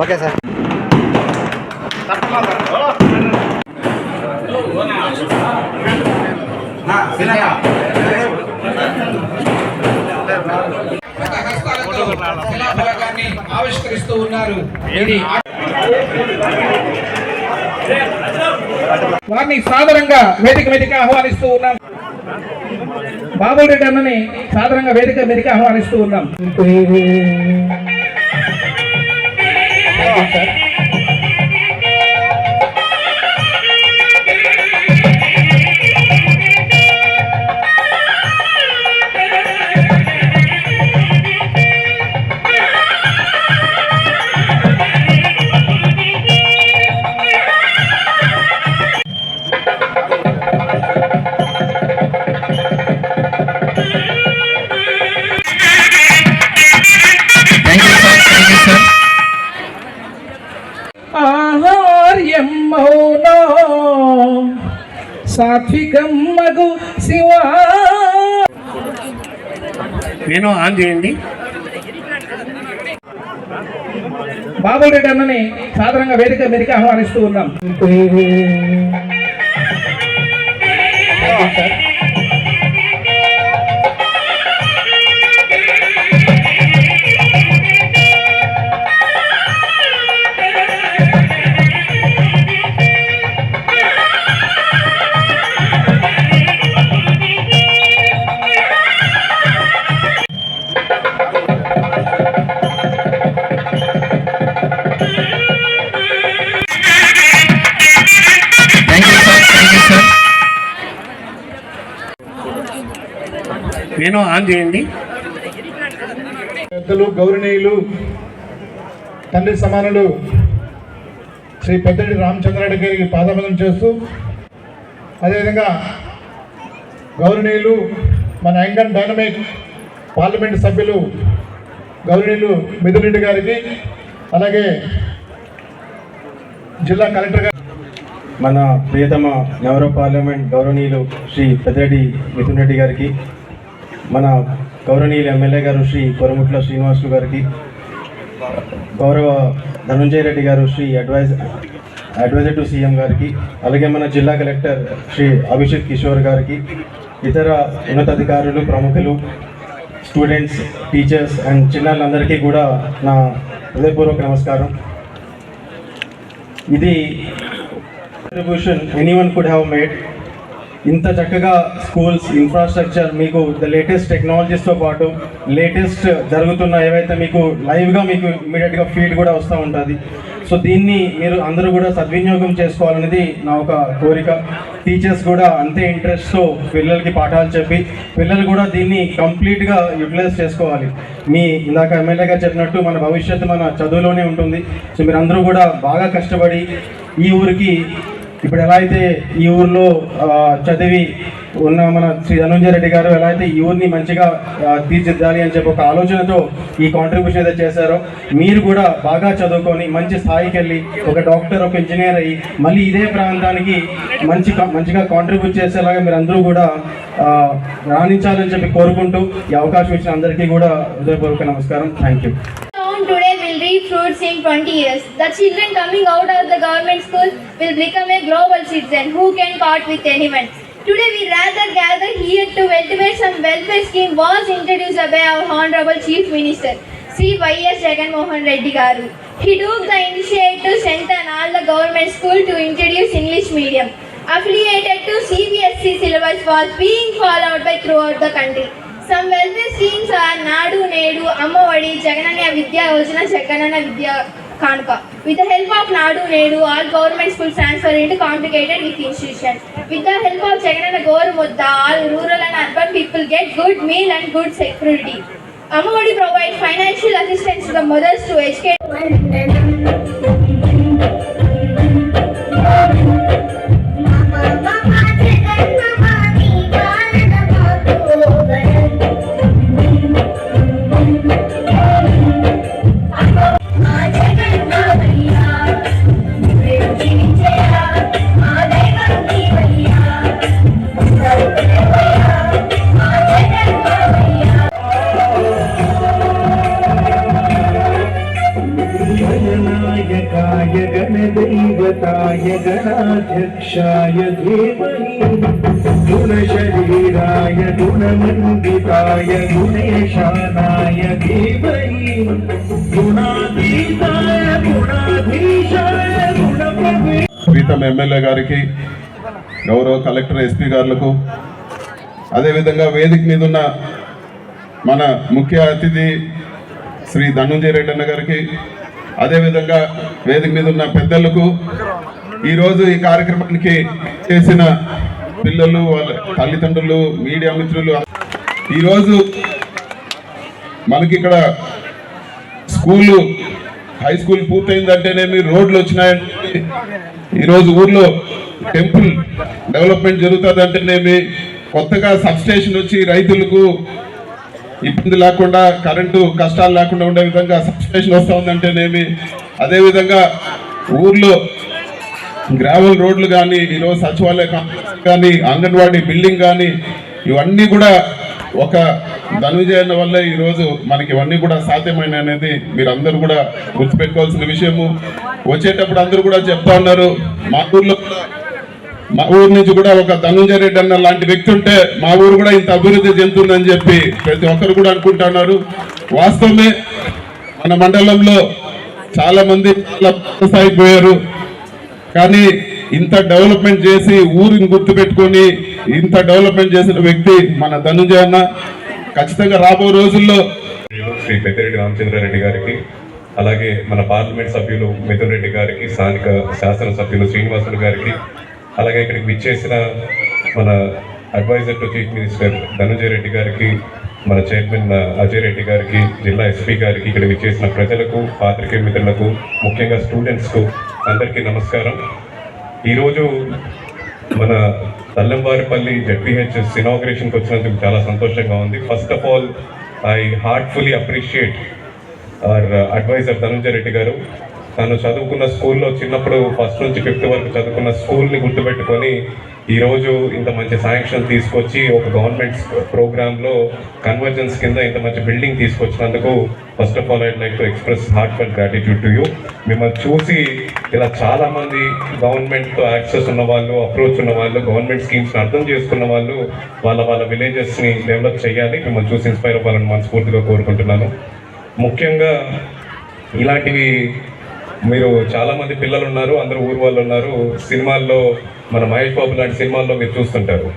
Okay sir ఆవిష్కరిస్తూ ఉన్నారు. ఇది వారిని సాదరంగా వేదిక మీదకి ఆహ్వానిస్తూ ఉన్నాం. బాబుల్ రెడ్డి అన్నని సాదరంగా వేదిక మీదకి ఆహ్వానిస్తూ ఉన్నాం. మౌనో. సాత్వికం మగు శివా. నేను ఆన్ చేయండి. బాబుల్ రెడ్డి అన్నని సాధారణంగా వేదిక మీదకి ఆహ్వానిస్తూ ఉన్నాం. నేను ఆన్ చేయండి. పెద్దలు గౌరవనీయులు తండ్రి సమానులు శ్రీ పెద్దడి రామచంద్రారెడ్డి గారికి పాదవందనం చేస్తూ అదేవిధంగా గౌరవనీయులు మన యంగన్ డైనమిక్ పార్లమెంట్ సభ్యులు గౌరవనీయులు మిథున్ రెడ్డి గారికి అలాగే జిల్లా కలెక్టర్ గారు మన ప్రియతమ నగర పార్లమెంట్ గౌరవనీయులు శ్రీ పెద్దిరెడ్డి మిథున్ రెడ్డి గారికి మన గౌరవనీయులు ఎమ్మెల్యే గారు శ్రీ కొరముట్ల శ్రీనివాసులు గారికి గౌరవ ధనుంజయ రెడ్డి గారు Shri advise adviser to CM గారికి అలాగే మన జిల్లా కలెక్టర్ శ్రీ అభిషేక్ కిషోర్ గారికి ఇతర ఉన్నతాధికారులు ప్రముఖులు స్టూడెంట్స్ టీచర్స్ అండ్ చిన్నారులందరికీ కూడా నా హృదయపూర్వక నమస్కారం. ఇది contribution anyone could have made ఇంత చక్కగా స్కూల్స్ ఇన్ఫ్రాస్ట్రక్చర్ మీకు ద లేటెస్ట్ టెక్నాలజీస్తో పాటు లేటెస్ట్ జరుగుతున్న ఏవైతే మీకు లైవ్గా మీకు ఇమీడియట్గా ఫీడ్ కూడా వస్తూ ఉంటుంది. సో దీన్ని మీరు అందరూ కూడా సద్వినియోగం చేసుకోవాలనేది నా ఒక కోరిక. టీచర్స్ కూడా అంతే ఇంట్రెస్ట్తో పిల్లలకి పాఠాలు చెప్పి పిల్లలు కూడా దీన్ని కంప్లీట్గా యూటిలైజ్ చేసుకోవాలి. మీ ఇందాక ఎమ్మెల్యే గారు చెప్పినట్టు మన భవిష్యత్తు మన చదువులోనే ఉంటుంది. సో మీరు అందరూ కూడా బాగా కష్టపడి ఈ ఊరికి ఇప్పుడు ఎలా అయితే ఈ ఊర్లో చదివి ఉన్న మన శ్రీ ధనుంజయ రెడ్డి గారు ఎలా అయితే ఈ ఊరిని మంచిగా తీర్చిద్దాలి అని చెప్పి ఒక ఆలోచనతో ఈ కాంట్రిబ్యూషన్ అయితే చేశారో మీరు కూడా బాగా చదువుకొని మంచి స్థాయికి వెళ్ళి ఒక డాక్టర్ ఒక ఇంజనీర్ అయ్యి మళ్ళీ ఇదే ప్రాంతానికి మంచి మంచిగా కాంట్రిబ్యూట్ చేసేలాగా మీరు అందరూ కూడా రాణించాలని చెప్పి కోరుకుంటూ ఈ అవకాశం ఇచ్చిన అందరికీ కూడా హృదయపూర్వక నమస్కారం. Thank you Today fruits in 20 years. The children coming out of the government school will become a global citizen who can part with anyone. Today we rather gather here to cultivate some welfare scheme was introduced by our Honorable Chief Minister, Sri Y.S. Jagan Mohan Reddy Garu. He took the initiative to strengthen all the government school to introduce English medium. Affiliated to CBSE syllabus was being followed by throughout the country. Some welfare schemes are Nadu Nedu, Ammavadi, Jagananya Vidya Yojana, Jaganana Vidya Kanuka. With the help of Nadu Nedu, all government schools transfer into complicated with institution. With the help of Jaganana Gaur Mudda, all rural and urban people get good meal and good security. Ammavadi provides financial assistance to the mothers to educate. गुणमण्डिताय गुणेशानाय धीमहि गुणातीताय गुणाधीशाय गुणप्रवे Pritam MLA గారికి గౌరవ collector SP గారులకు అదేవిధంగా వేదిక మీద ఉన్న మన ముఖ్య అతిథి శ్రీ ధనుంజయ రెడ్డి అన్న గారికి అదేవిధంగా వేదిక మీద ఉన్న పెద్దలకు ఈరోజు ఈ కార్యక్రమానికి చేసిన పిల్లలు వాళ్ళ తల్లిదండ్రులు మీడియా మిత్రులు. ఈరోజు మనకి ఇక్కడ స్కూళ్ళు హై స్కూల్ పూర్తయిందంటేనేమి రోడ్లు వచ్చినాయంటే ఈరోజు ఊర్లో టెంపుల్ డెవలప్మెంట్ జరుగుతుంది అంటేనేమి కొత్తగా సబ్స్టేషన్ వచ్చి రైతులకు ఇబ్బంది లేకుండా కరెంటు కష్టాలు లేకుండా ఉండే విధంగా సబ్స్టేషన్ వస్తూ ఉందంటేనేమి అదేవిధంగా ఊర్లో గ్రావెల్ రోడ్లు కానీ ఈరోజు సచివాలయ కాంప్లెక్స్ కానీ అంగన్వాడీ బిల్డింగ్ కానీ ఇవన్నీ కూడా ఒక ధనుజయన వల్ల ఈరోజు మనకి ఇవన్నీ కూడా సాధ్యమైన అనేది మీరు అందరూ కూడా గుర్తుపెట్టుకోవాల్సిన విషయము. వచ్చేటప్పుడు అందరూ కూడా చెప్తా ఉన్నారు. మా ఊర్లో కూడా మా ఊరు నుంచి కూడా ఒక ధనుంజయ రెడ్డి అన్న లాంటి వ్యక్తి ఉంటే మా ఊరు కూడా ఇంత అభివృద్ధి చెందుతుందని చెప్పి ప్రతి ఒక్కరు కూడా అనుకుంటున్నారు వాస్తవమే మన మండలంలో చాలా మంది చాలా పెద్ద స్థాయికి పోయారు కానీ ఇంత డెవలప్మెంట్ చేసి ఊరిని గుర్తుపెట్టుకొని ఇంత డెవలప్మెంట్ చేసిన వ్యక్తి మన ధనుంజయ అన్న. ఖచ్చితంగా రాబో రోజుల్లో శ్రీ పెద్దిరెడ్డి రామచంద్రారెడ్డి గారికి అలాగే మన పార్లమెంట్ సభ్యులు మిథున్ రెడ్డి గారికి స్థానిక శాసనసభ్యులు శ్రీనివాసులు గారికి అలాగే ఇక్కడికి విచ్చేసిన మన adviser to chief minister Dhanunjaya Reddy గారికి మన చైర్మన్ అజయ్ రెడ్డి గారికి జిల్లా ఎస్పీ గారికి ఇక్కడ విచ్చేసిన ప్రజలకు పాత్రికేయ మిత్రులకు ముఖ్యంగా స్టూడెంట్స్కు అందరికీ నమస్కారం. ఈరోజు మన తల్లంవారిపల్లి జెడ్పీహెచ్ఎస్ ఇనాగ్రేషన్కి వచ్చినందుకు చాలా సంతోషంగా ఉంది. First of all I heartfully appreciate our adviser Dhananjaya Reddy గారు. తను చదువుకున్న స్కూల్లో చిన్నప్పుడు ఫస్ట్ నుంచి ఫిఫ్త్ వరకు చదువుకున్న స్కూల్ని గుర్తుపెట్టుకొని ఈరోజు ఇంత మంచి శాంక్షన్ తీసుకొచ్చి ఒక గవర్నమెంట్ ప్రోగ్రాంలో కన్వర్జెన్స్ కింద ఇంత మంచి building తీసుకొచ్చినందుకు first of all I'd like to express heartfelt gratitude to you మిమ్మల్ని చూసి ఇలా చాలామంది గవర్నమెంట్తో యాక్సెస్ ఉన్న వాళ్ళు అప్రోచ్ ఉన్న వాళ్ళు గవర్నమెంట్ స్కీమ్స్ని అర్థం చేసుకున్న వాళ్ళు వాళ్ళ వాళ్ళ విలేజెస్ని డెవలప్ చేయాలి. మిమ్మల్ని చూసి ఇన్స్పైర్ అవ్వాలని మనస్ఫూర్తిగా కోరుకుంటున్నాను. ముఖ్యంగా ఇలాంటివి మీరు చాలా మంది పిల్లలు ఉన్నారు అందరూ ఊరు వాళ్ళు ఉన్నారు. సినిమాల్లో మన మహేష్ బాబు లాంటి సినిమాల్లో మీరు చూస్తుంటారు.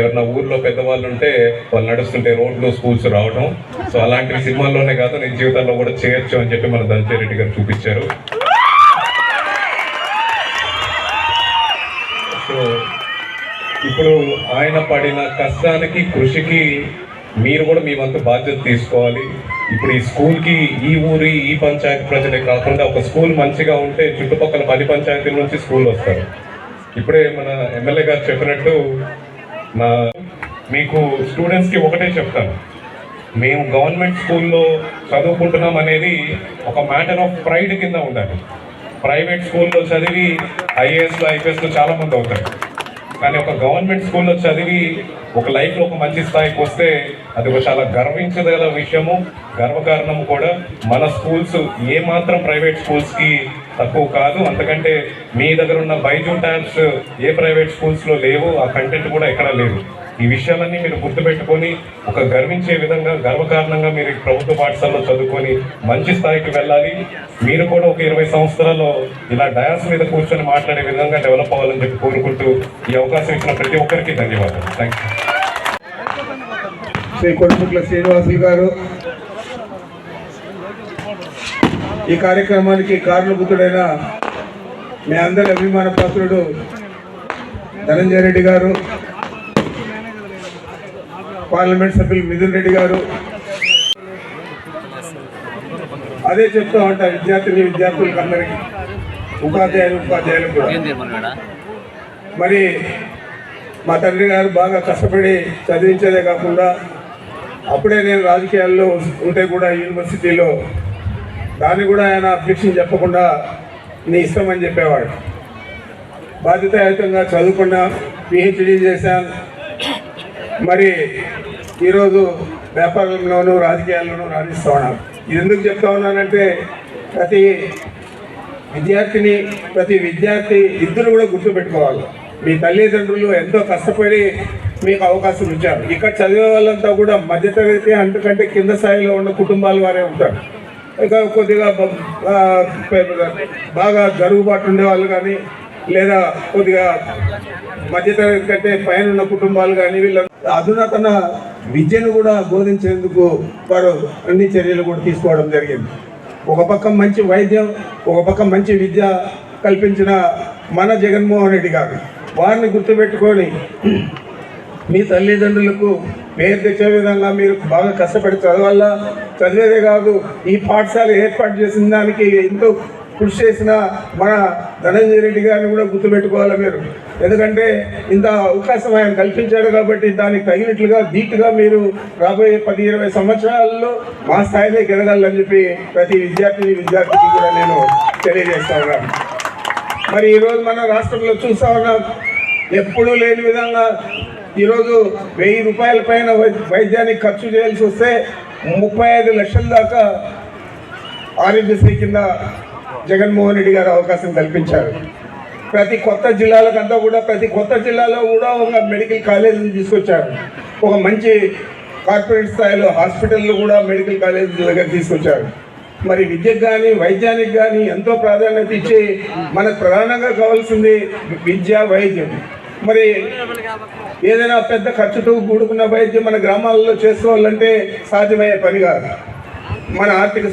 ఎవరన్నా ఊర్లో పెద్దవాళ్ళు ఉంటే వాళ్ళు నడుస్తుంటే రోడ్లు స్కూల్స్ రావడం సో అలాంటివి సినిమాల్లోనే కాదు నేను జీవితంలో కూడా చేయొచ్చు అని చెప్పి మన ధనంజయ రెడ్డి గారు చూపించారు. సో ఇప్పుడు ఆయన పడిన కష్టానికి కృషికి మీరు కూడా మీ వంతు బాధ్యత తీసుకోవాలి. ఇప్పుడు ఈ స్కూల్కి ఈ ఊరి ఈ పంచాయతీ ప్రజలే కాకుండా ఒక స్కూల్ మంచిగా ఉంటే చుట్టుపక్కల పది పంచాయతీల నుంచి స్కూల్ వస్తారు. ఇప్పుడే మన ఎమ్మెల్యే గారు చెప్పినట్టు నా మీకు స్టూడెంట్స్కి ఒకటే చెప్తాను. మేము గవర్నమెంట్ స్కూల్లో చదువుకుంటున్నాం అనేది ఒక మ్యాటర్ ఆఫ్ ప్రైడ్ కింద ఉండాలి. ప్రైవేట్ స్కూల్లో చదివి ఐఏఎస్లో ఐపీఎస్లో చాలామంది అవుతారు. కానీ ఒక గవర్నమెంట్ స్కూల్లో చదివి ఒక లైఫ్లో ఒక మంచి స్థాయికి వస్తే అది ఒక చాలా గర్వించదగల విషయము గర్వకారణము కూడా. మన స్కూల్స్ ఏ మాత్రం ప్రైవేట్ స్కూల్స్కి తక్కువ కాదు. అంతకంటే మీ దగ్గర ఉన్న బైజూ ట్యాబ్స్ ఏ ప్రైవేట్ స్కూల్స్లో లేవు ఆ కంటెంట్ కూడా ఎక్కడా లేదు ఈ విషయాలన్నీ మీరు గుర్తుపెట్టుకొని ఒక గర్వించే విధంగా గర్వకారణంగా మీరు ప్రభుత్వ పాఠశాలలో చదువుకొని మంచి స్థాయికి వెళ్ళాలి. మీరు కూడా ఒక ఇరవై సంవత్సరాల్లో ఇలా డయాస్ మీద కూర్చొని మాట్లాడే విధంగా డెవలప్ అవ్వాలని చెప్పి కోరుకుంటూ ఈ అవకాశం ఇచ్చిన ప్రతి ఒక్కరికి ధన్యవాదాలు. థ్యాంక్ యూ శ్రీ కొడుకుట్ల శ్రీనివాసులు గారు ఈ కార్యక్రమానికి కారణభూతుడైన మీ అందరి అభిమాన పాత్రుడు ధనంజయ రెడ్డి గారు పార్లమెంట్ సభ్యులు మిథున్ రెడ్డి గారు. అదే చెప్తా ఉంటా విద్యార్థిని విద్యార్థులకు అందరికీ. ఉపాధ్యాయులు ఉపాధ్యాయులకు కూడా. మరి మా తండ్రి గారు బాగా కష్టపడి చదివించేదే కాకుండా అప్పుడే నేను రాజకీయాల్లో ఉంటే కూడా యూనివర్సిటీలో దాన్ని కూడా ఆయన అబ్జెక్షన్ చెప్పకుండా నీ ఇష్టం అని చెప్పేవాడు. బాధ్యతాయుతంగా చదువుకున్నా పిహెచ్డి చేశాను మరి ఈరోజు వ్యాపారంలోనూ రాజకీయాల్లోనూ రాణిస్తూ ఉన్నారు. ఇది ఎందుకు చెప్తా ఉన్నానంటే ప్రతి విద్యార్థిని ప్రతి విద్యార్థి ఇద్దరు కూడా గుర్తుపెట్టుకోవాలి. మీ తల్లిదండ్రులు ఎంతో కష్టపడి మీకు అవకాశం ఇచ్చారు. ఇక్కడ చదివే వాళ్ళంతా కూడా మధ్యతరగతి అంతకంటే కింద స్థాయిలో ఉన్న కుటుంబాల వారే ఉంటారు. ఇంకా కొద్దిగా బాగా జరుగుబాటు ఉండే వాళ్ళు కానీ లేదా కొద్దిగా మధ్యతరగతి కంటే పైన ఉన్న కుటుంబాలు కానీ వీళ్ళ అధునాతన విద్యను కూడా బోధించేందుకు వారు అన్ని చర్యలు కూడా తీసుకోవడం జరిగింది. ఒక పక్క మంచి వైద్యం ఒక పక్క మంచి విద్య కల్పించిన మన జగన్మోహన్ రెడ్డి గారు. వారిని గుర్తుపెట్టుకొని మీ తల్లిదండ్రులకు పేరు తెచ్చే విధంగా మీరు బాగా కష్టపడి చదవాలా? చదివేదే కాదు ఈ పాఠశాల ఏర్పాటు చేసిన దానికి ఎంతో కృషి చేసిన మన ధనంజయ రెడ్డి గారిని కూడా గుర్తుపెట్టుకోవాలి మీరు. ఎందుకంటే ఇంత అవకాశం ఆయన కల్పించాడు కాబట్టి దానికి తగినట్లుగా ధీటుగా మీరు రాబోయే పది ఇరవై సంవత్సరాల్లో మా స్థాయిలో ఎదగాలని చెప్పి ప్రతి విద్యార్థిని విద్యార్థికి కూడా నేను తెలియజేస్తా ఉన్నాను. మరి ఈరోజు మన రాష్ట్రంలో చూస్తా ఉన్నాం. ఎప్పుడూ లేని విధంగా ఈరోజు వెయ్యి రూపాయల పైన వైద్యానికి ఖర్చు చేయాల్సి వస్తే ముప్పై ఐదు లక్షల దాకా ఆరోగ్యశ్రీ కింద జగన్మోహన్ రెడ్డి గారు అవకాశం కల్పించారు. ప్రతి కొత్త జిల్లాలకంతా కూడా ప్రతి కొత్త జిల్లాలో కూడా ఒక మెడికల్ కాలేజీని తీసుకొచ్చారు. ఒక మంచి కార్పొరేట్ స్థాయిలో హాస్పిటల్లో కూడా మెడికల్ కాలేజీ దగ్గర తీసుకొచ్చారు. మరి విద్యకు కానీ వైద్యానికి కానీ ఎంతో ప్రాధాన్యత ఇచ్చి మనకు ప్రధానంగా కావాల్సింది విద్య వైద్యం. మరి ఏదైనా పెద్ద ఖర్చుతో కూడుకున్న వైద్యం మన గ్రామాలలో చేసుకోవాలంటే సాధ్యమయ్యే పని కాదు. మన ఆర్థిక